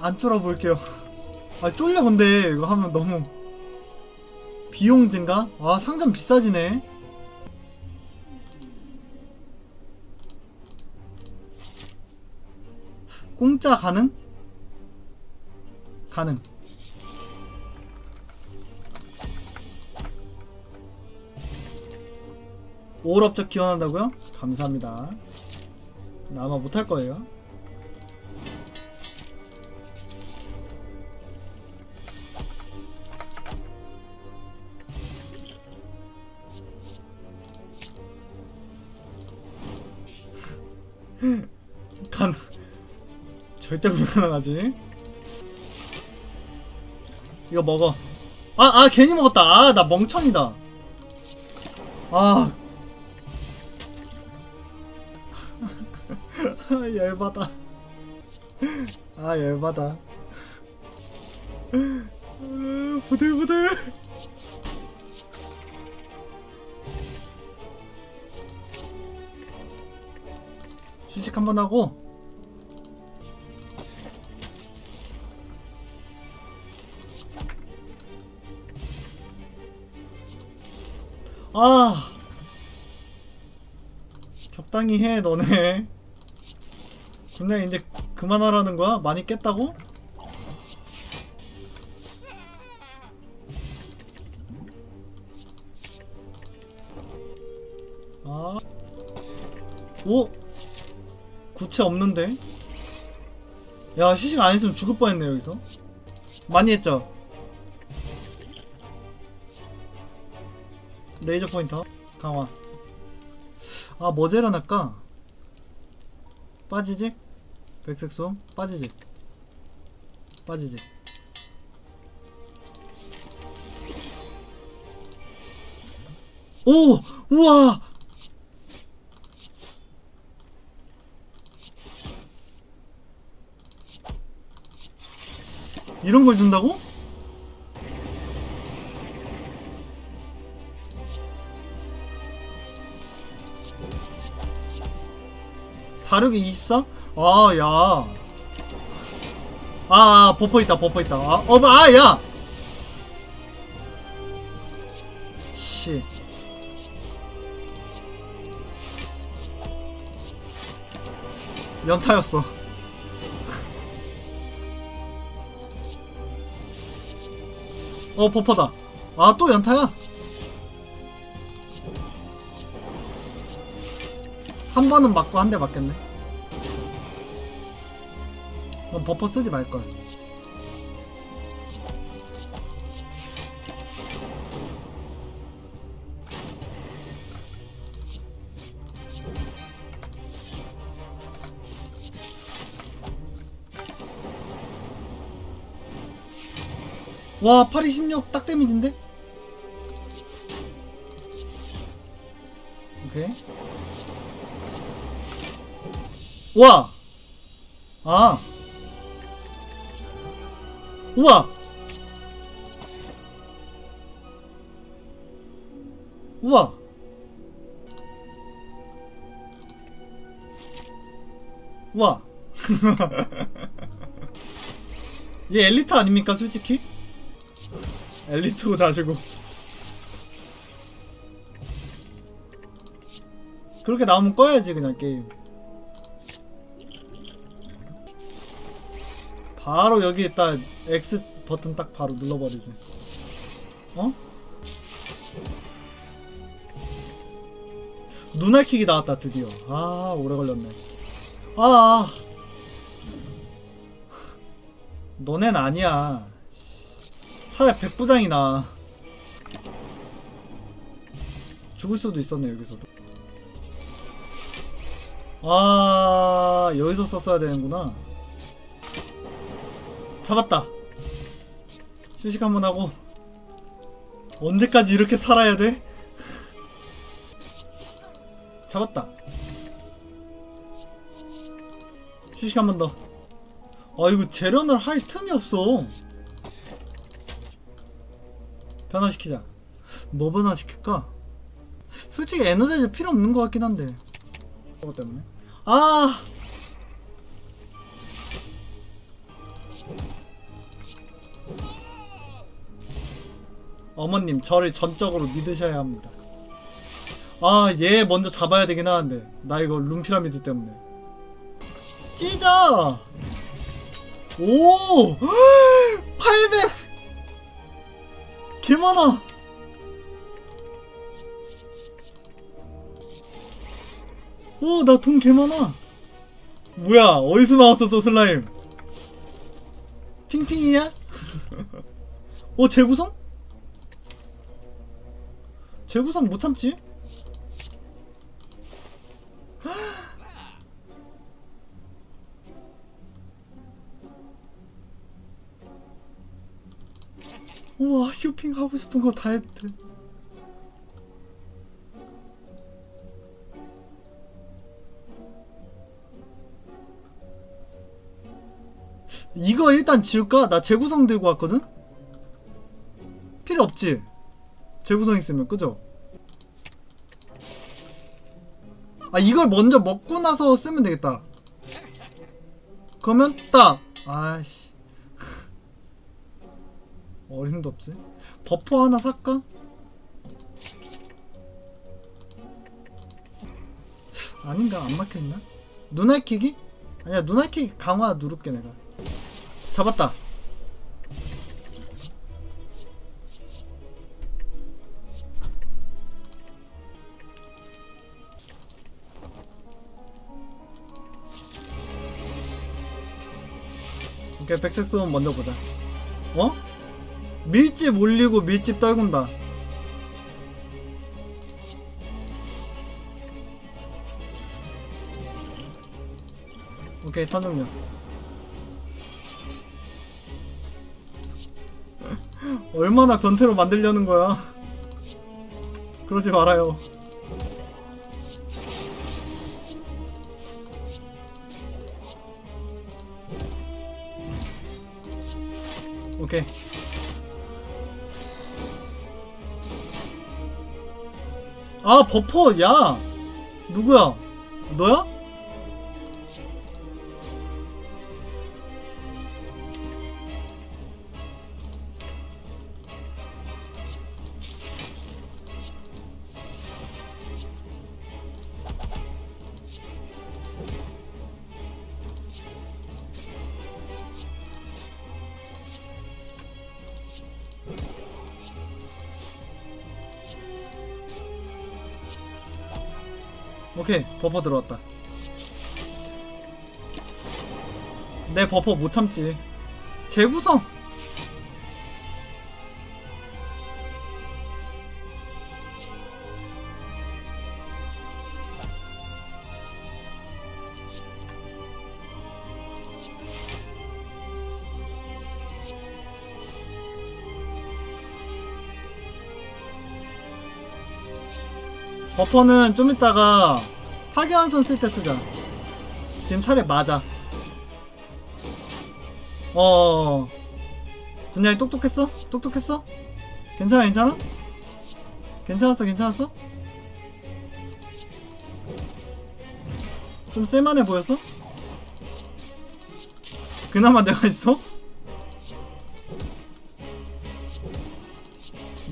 안 쫄아볼게요. 아 쫄려 근데 이거 하면 너무 비용 증가? 아 상점 비싸지네. 공짜 가능? 가능. 오월업적 기원한다고요? 감사합니다. 나 아마 못할 거예요. 절대 불가능하지. 이거 먹어. 아, 아, 괜히 먹었다. 아, 나 멍청이다. 아. 아, 열받아. 아, 열받아. 아, 부들부들. 휴식 한번 하고 아 적당히 해 너네 근데 이제 그만하라는 거야? 많이 깼다고? 아 오? 구체 없는데? 야 휴식 안 했으면 죽을 뻔했네 여기서 많이 했죠? 레이저 포인터 강화 아뭐 재련할까? 빠지직? 백색소 빠지직 빠지직 오! 우와! 이런 걸 준다고? 사륙이 24? 아, 야. 아, 아, 버퍼 있다, 버퍼 있다. 아, 어, 아, 야! 씨. 연타였어. 어, 버퍼다. 아, 또 연타야? 한 번은 맞고 한 대 맞겠네. 그럼 버퍼 쓰지 말걸. 와, 8이 16, 딱 데미지인데? 오케이. 와! 아! 우와! 우와! 우와! 얘 엘리트 아닙니까, 솔직히? 엘리트고 자시고. 그렇게 나오면 꺼야지, 그냥 게임. 바로 여기에 딱 X 버튼 딱 바로 눌러버리지. 어? 눈알킥이 나왔다 드디어. 아 오래 걸렸네. 아, 아. 너넨 아니야. 차라리 백부장이 나. 죽을 수도 있었네 여기서도. 아 여기서 썼어야 되는구나. 잡았다. 휴식 한번 하고 언제까지 이렇게 살아야 돼? 잡았다. 휴식 한번 더. 아 이거 재련을 할 틈이 없어. 변화시키자. 뭐 변화시킬까? 솔직히 에너지가 필요 없는 것 같긴 한데. 그것 때문에. 아! 어머님 저를 전적으로 믿으셔야 합니다. 아, 얘 먼저 잡아야 되긴 하는데 나 이거 룸피라미드 때문에 찢어! 오! 800! 개 많아! 오, 나 돈 개 많아! 뭐야, 어디서 나왔어, 저 슬라임? 핑핑이냐? 어, 재구성? 재구성 못 참지? 우와 쇼핑 하고 싶은 거 다 했대 이거 일단 지울까? 나 재구성 들고 왔거든? 필요 없지? 재구성 있으면 그죠? 아 이걸 먼저 먹고 나서 쓰면 되겠다 그러면 딱 아씨 어림도 없지 버퍼 하나 살까? 아닌가 안 막혀있나? 눈알키기? 아니야 눈알키기 강화 누를게 내가 잡았다 오케이 백색 소음 먼저 보자. 어? 밀집 올리고 밀집 떨군다. 오케이 턴 종료. 얼마나 변태로 만들려는 거야? 그러지 말아요 아 버퍼 야 누구야 너야? 오케이 버퍼 들어왔다. 내 버퍼 못 참지. 재구성! 버퍼는 좀 이따가 파괴환선 쓸 때 쓰자. 지금 차례 맞아. 어. 분야이 똑똑했어? 똑똑했어? 괜찮아, 괜찮아? 괜찮았어, 괜찮았어? 좀 쓸만해 보였어? 그나마 내가 있어?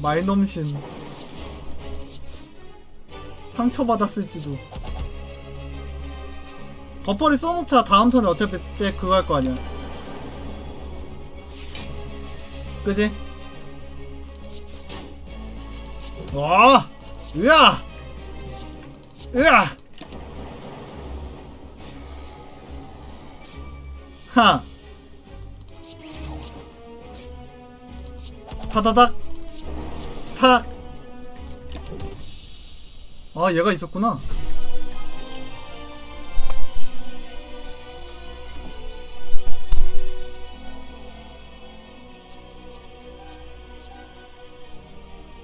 말넘신. 상처받았을지도 버퍼리 써놓자 다음 턴에 어차피 쟤 그거 할 거 아니야. 그지? 와! 으아! 으아! 하! 타다닥! 탁! 아 얘가 있었구나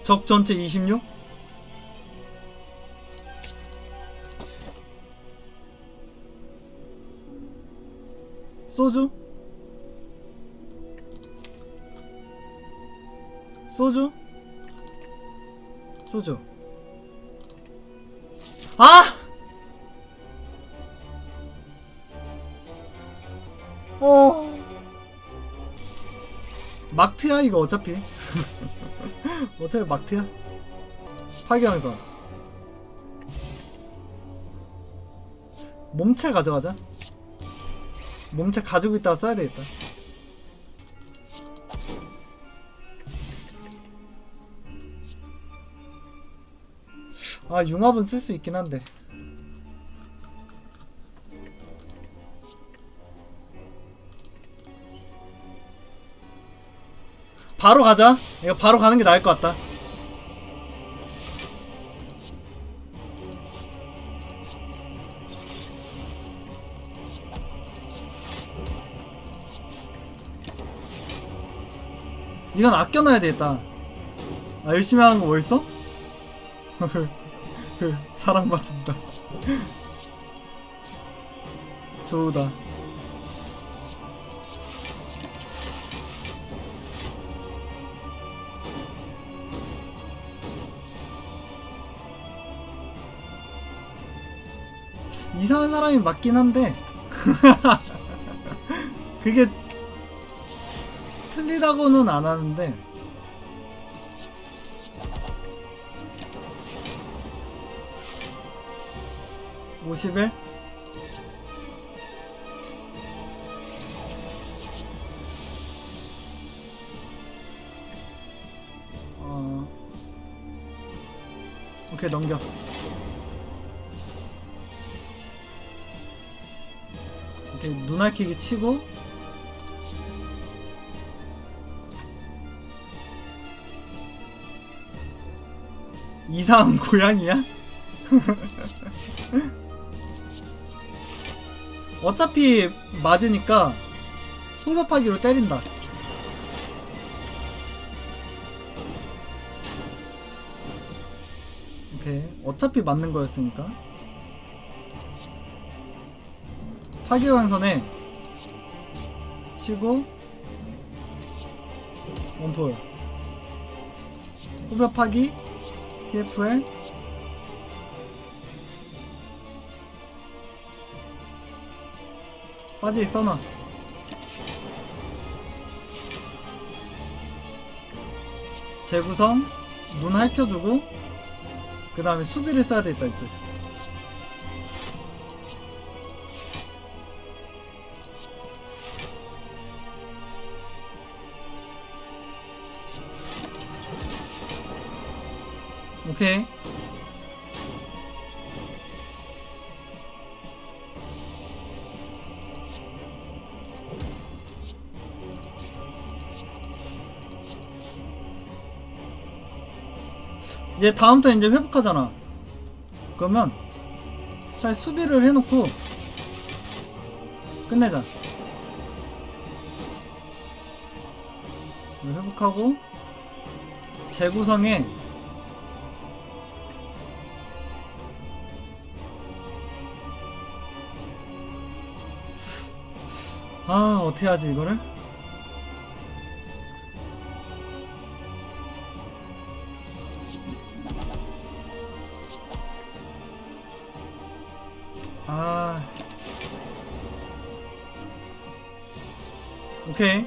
적 전체 26? 소주? 소주? 소주 아! 어. 막트야 이거 어차피 어차피 막트야. 파괴왕선. 몸체 가져가자. 몸체 가지고 있다가 써야 되겠다. 아, 융합은 쓸 수 있긴 한데. 바로 가자. 이거 바로 가는 게 나을 것 같다. 이건 아껴놔야 되겠다. 아, 열심히 하는 거 벌써? 사랑받는다. 좋다. 이상한 사람이 맞긴 한데. 그게 틀리다고는 안 하는데. (50일) 어. 오케이 넘겨 눈알키기 치고 이상한 고양이야? 어차피 맞으니까 소급하기로 때린다. 오케이. 어차피 맞는 거였으니까. 파괴왕선에 치고 원폴. 후벼 파기 TFL 빠지 써놔. 재구성 눈 핥혀주고 그 다음에 수비를 써야 되겠다 이제 오케이. 이제 다음부터 이제 회복하잖아. 그러면 잘 수비를 해놓고 끝내자. 회복하고 재구성에 아 어떻게 하지 이거를? 아. 오케이.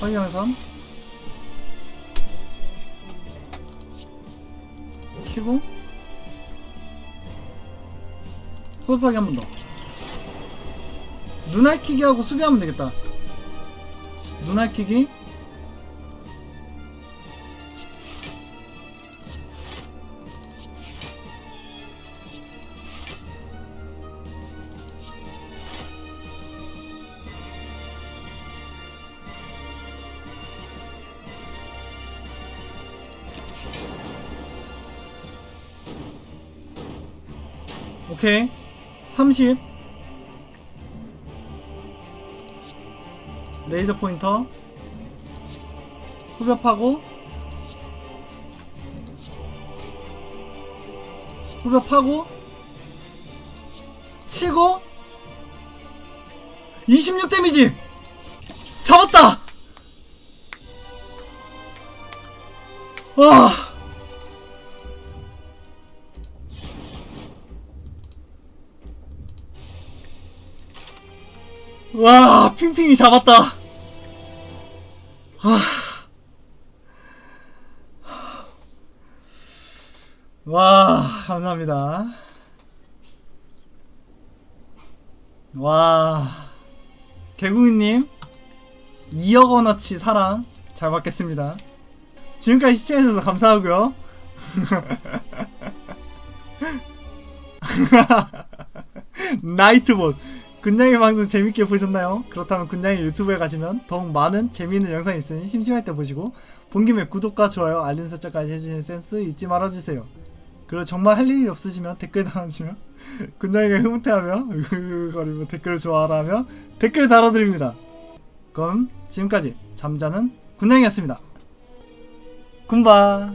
확인선. 치고 호흡하기 한번 더. 눈알키기 하고 수비하면 되겠다. 눈알키기. 오케이. 30 레이저 포인터. 후벼파고. 후벼파고. 치고. 26 데미지. 잡았다! 와 와 핑핑이 잡았다. 와 감사합니다. 와. 개구이님 2억 원어치 사랑 잘 받겠습니다. 지금까지 시청해주셔서 감사하고요. 나이트봇 군장의 방송 재밌게 보셨나요? 그렇다면 군장의 유튜브에 가시면 더욱 많은 재미있는 영상이 있으니 심심할 때 보시고 본 김에 구독과 좋아요 알림 설정까지 해주시는 센스 잊지 말아주세요. 그리고 정말 할 일이 없으시면 댓글 달아주시면 군장이가 흐뭇해하며 으거리고 댓글을 좋아하라 하며 댓글 달아드립니다. 그럼 지금까지 잠자는 군장이었습니다. 군바